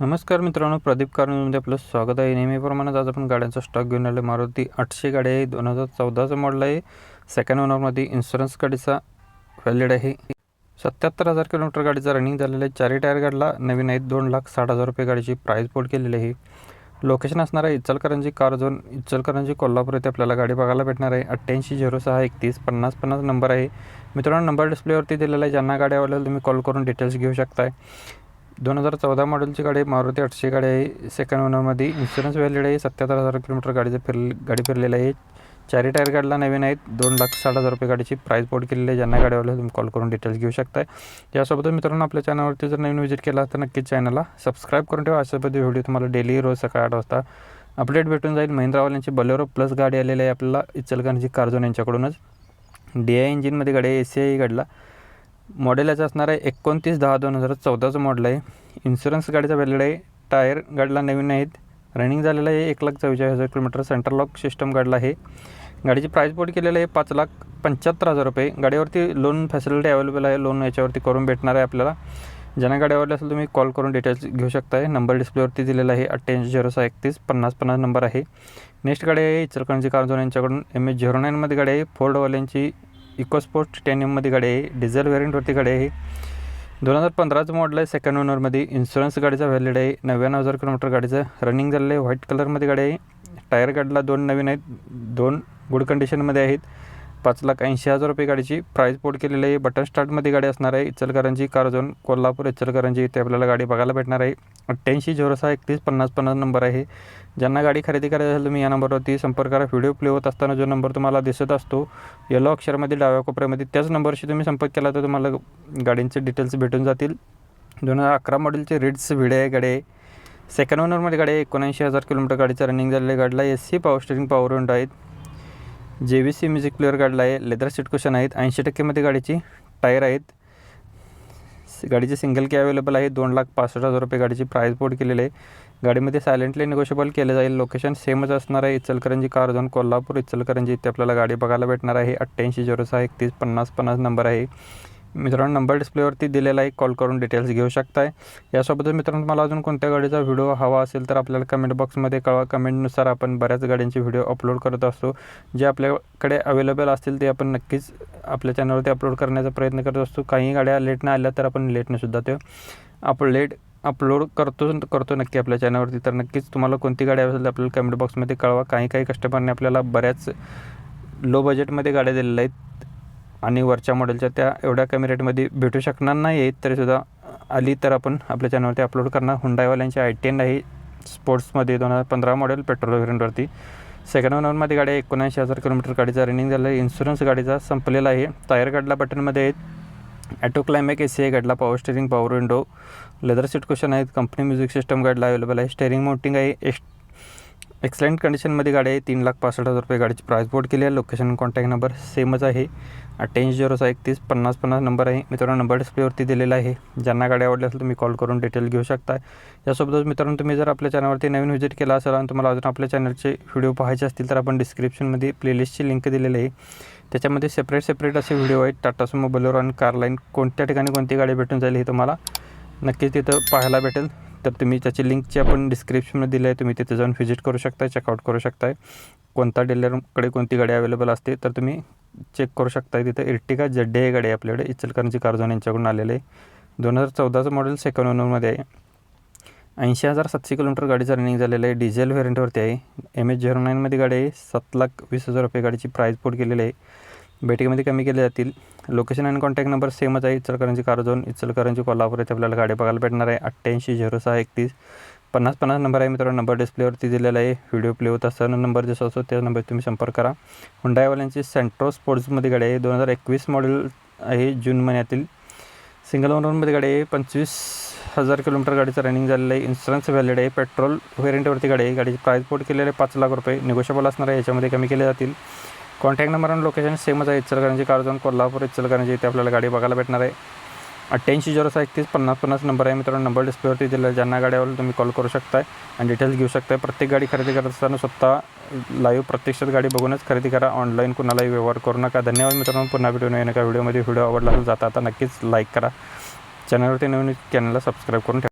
नमस्कार मित्रांनो प्रदीप कारमध्ये आपलं स्वागत आहे. नेहमीप्रमाणेच आज आपण गाड्यांचा स्टॉक घेऊन आले मारुती आठशे गाडी आहे. दोन हजार चौदाचं मॉडल आहे. सेकंड ओनरमध्ये इन्शुरन्स गाडीचा व्हॅलिड आहे. सत्याहत्तर हजार किलोमीटर गाडीचा रनिंग झालेलं आहे. चारही टायर गाडीला नवीन आहेत. दोन लाख साठ हजार रुपये गाडीची प्राईस बोर्ड केलेली आहे. लोकेशन असणार आहे इचलकरंजी कार झोन इचलकरंजी कोल्हापूर येथे आपल्याला गाडी बघायला भेटणार आहे. अठ्ठ्याऐंशी झिरो सहा एकतीस पन्नास पन्नास नंबर आहे. मित्रांनो नंबर डिस्प्लेवरती दिलेला आहे. ज्यांना गाडी आवडलेलं तुम्ही कॉल करून डिटेल्स घेऊ शकताय. दोन हजार चौदा मॉडेलची गाडी मारुती आठशे गाडी आहे. सेकंड ओनरमध्ये इन्शुरन्स व्हॅलिड आहे. सत्याहत्तर हजार किलोमीटर गाडीचं फिर गाडी फिरलेलं आहे. चारी टायर गाडीला नवीन आहेत. दोन लाख साठ हजार रुपये गाडीची प्राईस बोर्ड केलेली आहे. ज्यांना गाडी तुम्ही कॉल करून डिटेल्स घेऊ शकताय. यासोबतच मित्रांनो आपल्या चॅनलवरती जर नवीन व्हिजिट केला तर नक्कीच चॅनलला सबस्क्राईब करून ठेवा. अशा पद्धती व्हिडिओ तुम्हाला डेली रोज सकाळी आठ वाजता अपडेट भेटून जाईल. महिंद्रावाल्यांची बलेरो प्लस गाडी आलेली आहे आपल्याला. इचलकरंजी कार्झोन यांच्याकडूनच. डी आय इंजिनमध्ये गाडी आहे. ए सी आय गाडीला. मॉडेल याचं असणार आहे एकोणतीस दहा दोन हजार चौदाचं मॉडेल आहे. इन्शुरन्स गाडीचा व्हॅलिड आहे. टायर गाडीला नवीन आहेत रनिंग झालेलं आहे. एक लाख चव्वेचाळीस हजार किलोमीटर सेंटर लॉक सिस्टम गाडीला आहे. गाडीची प्राईस बोर्ड केलेलं आहे पाच लाख पंच्याहत्तर हजार रुपये. गाडीवरती लोन फॅसिलिटी अवेलेबल आहे. लोन याच्यावरती करून भेटणार आहे आपल्याला. ज्यांना गाडी आवडली असेल तुम्ही कॉल करून डिटेल्स घेऊ शकता आहे नंबर डिस्प्लेवरती दिलेला आहे. अठ्ठ्याऐंशी झिरो सहा एकतीस पन्नास पन्नास नंबर आहे. नेक्स्ट गाडी आहे इचलकरंजी कारजोन यांच्याकडून एम एच झिरो नाईनमध्ये गाडी आहे. फोर्डवाल्यांची इकोस्पोर्ट टिटॅनियममध्ये गाडी आहे. डिझेल व्हेरियंटवरती गाडी आहे. दोन हजार पंधराचं मॉडल आहे. सेकंड ओनरमध्ये इन्शुरन्स गाडीचा व्हॅलिड आहे. नव्याण्णव हजार किलोमीटर गाडीचं रनिंग झालेलं आहे. व्हाईट कलरमध्ये गाडी आहे. टायर गाडीला दोन नवीन आहेत. दोन गुड कंडिशनमध्ये आहेत. पाच लाख ऐंशी हजार रुपये गाडीची प्राईस पोट केलेली आहे. बटन स्टार्टमध्ये गाडी असणार आहे. इचलकरंजी कारजोन कोल्हापूर इचलकरंजी इथे आपल्याला गाडी बघायला भेटणार आहे. अठ्ठ्याऐंशी झिरो सहा एकतीस पन्नास पन्नास नंबर आहे. ज्यांना गाडी खरेदी करायची असेल तुम्ही या नंबरवरती संपर्क करा. व्हिडिओ प्ले होत असताना जो नंबर तुम्हाला दिसत असतो येलो अक्षरामध्ये डाव्या कोपऱ्यामध्ये त्याच नंबरशी तुम्ही संपर्क केला तर तुम्हाला गाडींचे डिटेल्स भेटून जातील. दोन हजार अकरा मॉडेलचे रेड्स व्हिडिओ आहे गाडी आहे. सेकंड ओनरमध्ये गाडी आहे. एकोणऐंशी हजार किलोमीटर गाडीचं रनिंग झालेली आहे. गाडीला S C power steering power window आहेत J V C music player गाडीला आहे लेदर सीट कुशन आहेत. ऐंशी टक्केमध्ये गाडीची टायर आहेत. गाडीची सिंगल की अवेलेबल आहे. दोन लाख पासष्ट हजार रुपये गाडीची प्राईस बोर्ड केलेली आहे. गाडीमध्ये सायलेंटली निगोशिएबल केलं जाईल. लोकेशन सेमच असणार आहे. इचलकरंजी कार झोन कोल्हापूर इचलकरंजी इथे आपल्याला गाडी बघायला भेटणार आहे. अठ्ठ्याऐंशी झिरो सहा एकतीस पन्नास पन्नास नंबर आहे. मित्रांनो नंबर डिस्प्लेवरती दिलेला आहे कॉल करून डिटेल्स घेऊ शकताय. यासोबतच मित्रांनो तुम्हाला अजून कोणत्या गाडीचा व्हिडिओ हवा असेल तर आपल्याला कमेंट बॉक्समध्ये कळवा. कमेंटनुसार आपण बऱ्याच गाड्यांचे व्हिडिओ अपलोड करत असतो. जे आपल्याकडे अवेलेबल असतील ते आपण नक्कीच आपल्या चॅनलवरती अपलोड करण्याचा प्रयत्न करत असतो. काही गाड्या लेटनं आल्या तर आपण लेटनेसुद्धा ते आपण लेट अपलोड करतो करतो नक्की आपल्या चॅनलवरती तर नक्कीच तुम्हाला कोणती गाडी असेल तर आपल्याला कमेंट बॉक्समध्ये कळवा. काही काही कस्टमरने आपल्याला बऱ्याच लो बजेटमध्ये गाड्या दिलेल्या आहेत. आणि वरच्या मॉडेलच्या त्या एवढ्या कमी रेटमध्ये भेटू शकणार नाही आहेत तरीसुद्धा आली तर आपण आपल्या चॅनलवरती अपलोड करणार. हुंडाईवाल्यांची आय टेन आहे स्पोर्ट्समध्ये दोन हजार पंधरा मॉडेल पेट्रोल व्हेरियंटवरती सेकंड ओनरमध्ये गाडी एकोणऐंशी हजार किलोमीटर गाडीचा रनिंग झालं आहे इन्शुरन्स गाडीचा संपलेला आहे. टायर गाडला बटनमध्ये आहेत. ॲटो क्लायमॅक ए सी आहे गाडला power steering power window leather seat question आहेत. कंपनी म्युझिक सिस्टम गाडीला अवेलेबल आहे. स्टेरिंग माउंटिंग आहे. एक्स एक्सलेंट कंडिशनमध्ये गाडी आहे. तीन लाख पासष्ट हजार रुपये गाडीची प्राईस बोर्ड केली आहे. लोकेशन कॉन्टॅक्ट नंबर सेमच आहे. अठ्ठ्याऐंशी झिरो सहा एकतीस पन्नास पन्नास नंबर आहे. मित्रांनो नंबर डिस्प्लेवरती दिलेला आहे. ज्यांना गाडी आवडली असेल तुम्ही कॉल करून डिटेल घेऊ शकता. यासोबतच मित्रांनो तुम्ही जर आपल्या चॅनलवरती नवीन व्हिजिट केला असेल आणि तुम्हाला अजून आपल्या चॅनलचे व्हिडिओ पाहायचे असतील तर आपण डिस्क्रिप्शनमध्ये प्लेलिस्टची लिंक दिलेली आहे. त्याच्यामध्ये सेपरेट सेपरेट असे व्हिडिओ आहेत. टाटा सुमो बलोरो आणि कार लाईन कोणत्या ठिकाणी कोणती गाडी भेटून जाईल हे तुम्हाला नक्कीच तिथं पाहायला भेटेल. तर तुम्ही त्याची लिंकची आपण डिस्क्रिप्शनमध्ये दिली आहे. तुम्ही तिथे जाऊन व्हिजिट करू शकताय चेकआउट करू शकताय. कोणता डीलरकडे कोणती गाडी अवेलेबल असते तर तुम्ही चेक करू शकताय तिथं. इर्टिका जड्डे हे गाडी आपल्याकडे. इचलकरंजी कारजोन यांच्याकडून आलेले आहे. दोन हजार चौदाचं मॉडेल सेकंड ओनरमध्ये आहे. ऐंशी हजार सातशे किलोमीटर गाडीचं रनिंग झालेलं आहे. डिझेल व्हेरियंटवरती आहे. एम एच झिरो नाईनमध्ये गाडी आहे. सात लाख वीस हजार रुपये गाडीची प्राईस पोट केलेली आहे. बैठकीमध्ये कमी केले जातील. लोकेशन आणि कॉन्टॅक्ट नंबर सेमच आहे इचलकरंजी कारझोन इचलकरंजी कोल्हापूर येथे आपल्याला गाडी बघायला भेटणार आहे. अठ्ठ्याऐंशी झिरो सहा एकतीस पन्नास पन्नास नंबर आहे मित्रांनो. नंबर डिस्प्लेवरती दिलेला आहे. व्हिडिओ प्ले होत असताना नंबर जसा असतो त्या नंबर तुम्ही संपर्क करा. हुंडायवाल्यांची सेंट्रो स्पोर्ट्समध्ये गाडी आहे. दोन हजार एकवीस मॉडेल आहे जून महिन्यातील. सिंगल ओनरमध्ये गाडी आहे. पंचवीस हजार किलोमीटर गाडीचं रनिंग झालेलं आहे. इन्शुरन्स व्हॅलिड आहे. पेट्रोल व्हेरियंटवरती गाडी आहे. गाडीची प्राईस पोट केलेले पाच लाख रुपये. निगोशिएबल असणार आहे. याच्यामध्ये कमी केले जातील. कॉन्टॅक्ट नंबर आणि लोकेशन सेमच आहे इचलकरंजी कारझोन कोल्हापूर इचलकरंजी इथे आपल्याला गाडी बघायला भेटणार आहे. अठ्ठ्याऐंशी झिरो सहा एकतीस पन्नास पन्नास नंबर आहे मित्रांनो. नंबर डिस्प्लेवरती दिला ज्यांना गाड्यावर तुम्ही कॉल करू शकताय आणि डिटेल्स घेऊ शकताय. प्रत्येक गाडी खरेदी करत असताना स्वतः लाईव्ह प्रत्यक्षात गाडी बघूनच खरेदी करा. ऑनलाईन कुणालाही व्यवहार करू नका. धन्यवाद मित्रांनो. पुन्हा व्हिडिओ नवीन एका व्हिडिओमध्ये व्हिडिओ आवडला जाता आता नक्कीच लाईक करा. चॅनलवरती नवीन चॅनलला सबस्क्राईब करून ठेवा.